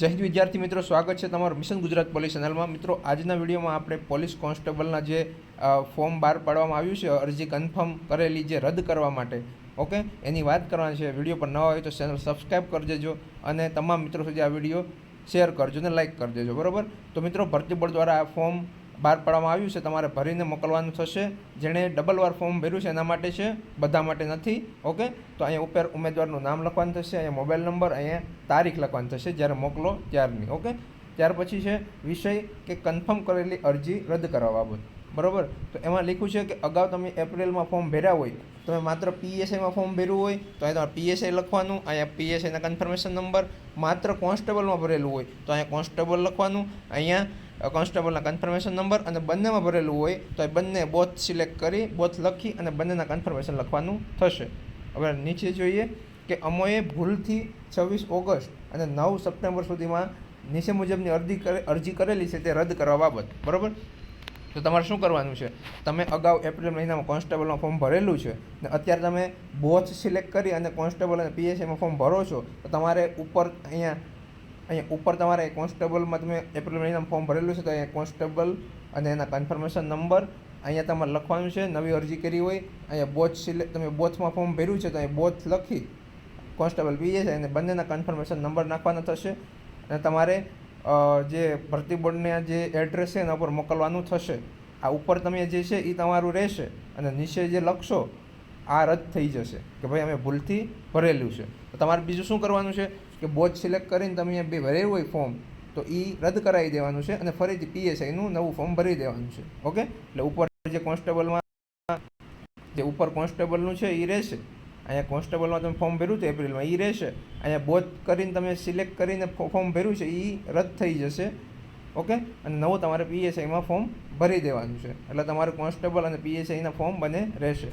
જય હિન્દ વિદ્યાર્થી મિત્રો, સ્વાગત છે તમારું મિશન ગુજરાત પોલીસ ચેનલમાં. મિત્રો, આજના વિડીયોમાં આપણે પોલીસ કોન્સ્ટેબલના જે ફોર્મ બહાર પાડવામાં આવ્યું છે, અરજી કન્ફર્મ કરેલી જે રદ કરવા માટે, ઓકે? એની વાત કરવાની છે. વીડિયો પર ન હોય તો ચેનલ સબસ્ક્રાઈબ કરી દેજો અને તમામ મિત્રો સુધી આ વીડિયો શેર કરજો અને લાઇક કરી દેજો, બરાબર? તો મિત્રો ભરતી બોર્ડ દ્વારા આ ફોર્મ બહાર પાડવામાં આવ્યું છે, તમારે ભરીને મોકલવાનું થશે. જેણે ડબલ વાર ફોર્મ ભર્યું છે, એના માટે છે, બધા માટે નથી. ઓકે તો અહીંયા ઉપર ઉમેદવારનું નામ લખવાનું થશે, અહીંયા મોબાઈલ નંબર, અહીંયા તારીખ લખવાની થશે, જ્યારે મોકલો ત્યારની. ઓકે ત્યાર પછી છે, વિષય કે કન્ફર્મ કરેલી અરજી રદ કરવા બાબત. બરાબર? તો એમાં લખ્યું છે કે અગાઉ તમે એપ્રિલમાં ફોર્મ ભર્યા હોય, તમે માત્ર પીએસઆઈમાં ફોર્મ ભર્યું હોય, તો અહીંયા તમારે પીએસઆઈ લખવાનું, અહીંયા પીએસઆઈના કન્ફર્મેશન નંબર માત્ર કોન્સ્ટેબલમાં ભરેલું હોય, તો અહીંયા કોન્સ્ટેબલ લખવાનું, અહીંયા કોન્સ્ટેબલના કન્ફર્મેશન નંબર અને બંનેમાં ભરેલું હોય, તો એ બંને બોથ સિલેક્ટ કરી બોથ લખી અને બંનેના કન્ફર્મેશન લખવાનું થશે. હવે નીચે જોઈએ કે અમોએ ભૂલથી છવ્વીસ ઓગસ્ટ અને નવ સપ્ટેમ્બર સુધીમાં નીચે મુજબની અરજી કરે, અરજી કરેલી છે તે રદ કરવા બાબત. બરાબર? તો તમારે શું કરવાનું છે? તમે અગાઉ એપ્રિલ મહિનામાં કોન્સ્ટેબલમાં ફોર્મ ભરેલું છે ને અત્યારે તમે બોથ સિલેક્ટ કરી અને કોન્સ્ટેબલ અને પીએસએમાં ફોર્મ ભરો છો, તો તમારે ઉપર અહીંયા અહીંયા ઉપર તમારે કોન્સ્ટેબલમાં તમે એપ્રિલ મહિનામાં ફોર્મ ભરેલું છે તો અહીંયા કોન્સ્ટેબલ અને એના કન્ફર્મેશન નંબર અહીંયા તમારે લખવાનું છે, નવી અરજી કરી હોય, અહીંયા બોથ સિલેક્ટ તમે બોથમાં ફોર્મ ભર્યું છે તો અહીંયા બોથ લખી કોન્સ્ટેબલ પીએસઆઈ અને બંનેના કન્ફર્મેશન નંબર નાખવાના થશે અને તમારે જે ભરતી બોર્ડને જે એડ્રેસ છે એના ઉપર મોકલવાનું થશે. આ ઉપર તમે જે છે એ તમારું રહેશે અને નીચે જે લખશો, આ રદ થઈ જશે કે ભાઈ અમે ભૂલથી ભરેલું છે. તો તમારે બીજું શું કરવાનું છે કે બોજ સિલેક્ટ કરીને તમે બે ભરેલું હોય ફોર્મ, તો એ રદ કરાવી દેવાનું છે અને ફરીથી પીએસઆઈનું નવું ફોર્મ ભરી દેવાનું છે. ઓકે? એટલે ઉપર જે કોન્સ્ટેબલમાં, જે ઉપર કોન્સ્ટેબલનું છે એ રહેશે. અહીંયા કોન્સ્ટેબલમાં તમે ફોર્મ ભર્યું હતું એપ્રિલમાં એ રહેશે. અહીંયા બોથ કરીને તમે સિલેક્ટ કરીને ફોર્મ ભર્યું છે એ રદ થઈ જશે. ઓકે? અને નવું તમારે પીએસઆઈમાં ફોર્મ ભરી દેવાનું છે. એટલે તમારે કોન્સ્ટેબલ અને પીએસઆઈના ફોર્મ બને રહેશે.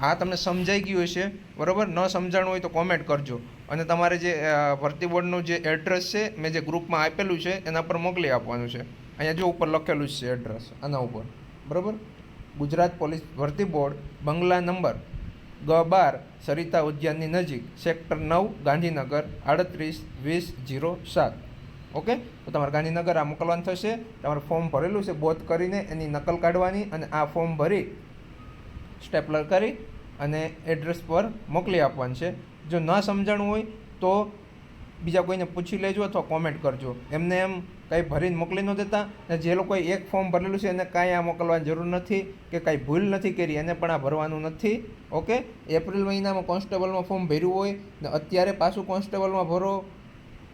આ તમને સમજાઈ ગયું હશે, બરાબર? ન સમજાણું હોય તો કોમેન્ટ કરજો. અને તમારે જે ભરતી બોર્ડનું જે એડ્રેસ છે, મેં જે ગ્રુપમાં આપેલું છે, એના પર મોકલી આપવાનું છે. અહીંયા જો ઉપર લખેલું જ છે એડ્રેસ આના ઉપર. બરાબર? ગુજરાત પોલીસ ભરતી બોર્ડ, બંગલા નંબર ગ બાર સરિતા ઉદ્યાનની નજીક, સેક્ટર નવ, ગાંધીનગર, આડત્રીસ, વીસ જીરો સાત. ઓકે? તો તમારે ગાંધીનગર આ મોકલવાનું થશે. તમારે ફોર્મ ભરેલું છે બોધ કરીને એની નકલ કાઢવાની અને આ ફોર્મ ભરી સ્ટેપલર કરી અને એડ્રેસ પર મોકલી આપવાનું છે. જો ન સમજણું હોય તો બીજા કોઈને પૂછી લેજો અથવા કોમેન્ટ કરજો. એમને એમ કંઈ ભરીને મોકલી ન દેતા ને જે લોકોએ એક ફોર્મ ભરેલું છે એને કાંઈ આ મોકલવાની જરૂર નથી કે કાંઈ ભૂલ નથી કરી, એને પણ આ ભરવાનું નથી. ઓકે એપ્રિલ મહિનામાં કોન્સ્ટેબલમાં ફોર્મ ભર્યું હોય ને અત્યારે પાછું કોન્સ્ટેબલમાં ભરો,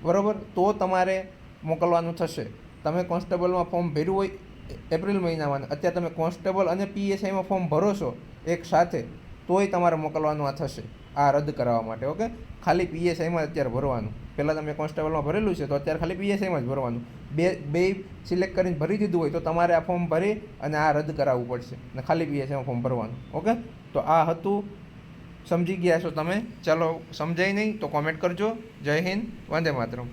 બરાબર? તો તમારે મોકલવાનું થશે. તમે કોન્સ્ટેબલમાં ફોર્મ ભર્યું હોય એપ્રિલ મહિનામાં અત્યારે તમે કોન્સ્ટેબલ અને પીએસઆઈમાં ફોર્મ ભરો છો એક સાથે, તોય તમારે મોકલવાનું આ થશે. આ રદ કરાવવા માટે ઓકે ખાલી પીએસઆઈમાં અત્યારે ભરવાનું. પહેલાં તમે કોન્સ્ટેબલમાં ભરેલું છે, તો અત્યારે ખાલી પીએસઆઈમાં જ ભરવાનું. બે બે સિલેક્ટ કરીને ભરી દીધું હોય તો તમારે આ ફોર્મ ભરી અને આ રદ કરાવવું પડશે. અને ખાલી પીએસઆઈમાં ફોર્મ ભરવાનું ઓકે તો આ હતું. સમજી ગયા છો તમે? ચાલો, સમજાય નહીં તો કોમેન્ટ કરજો. જય હિન્દ, વંદે માતરમ.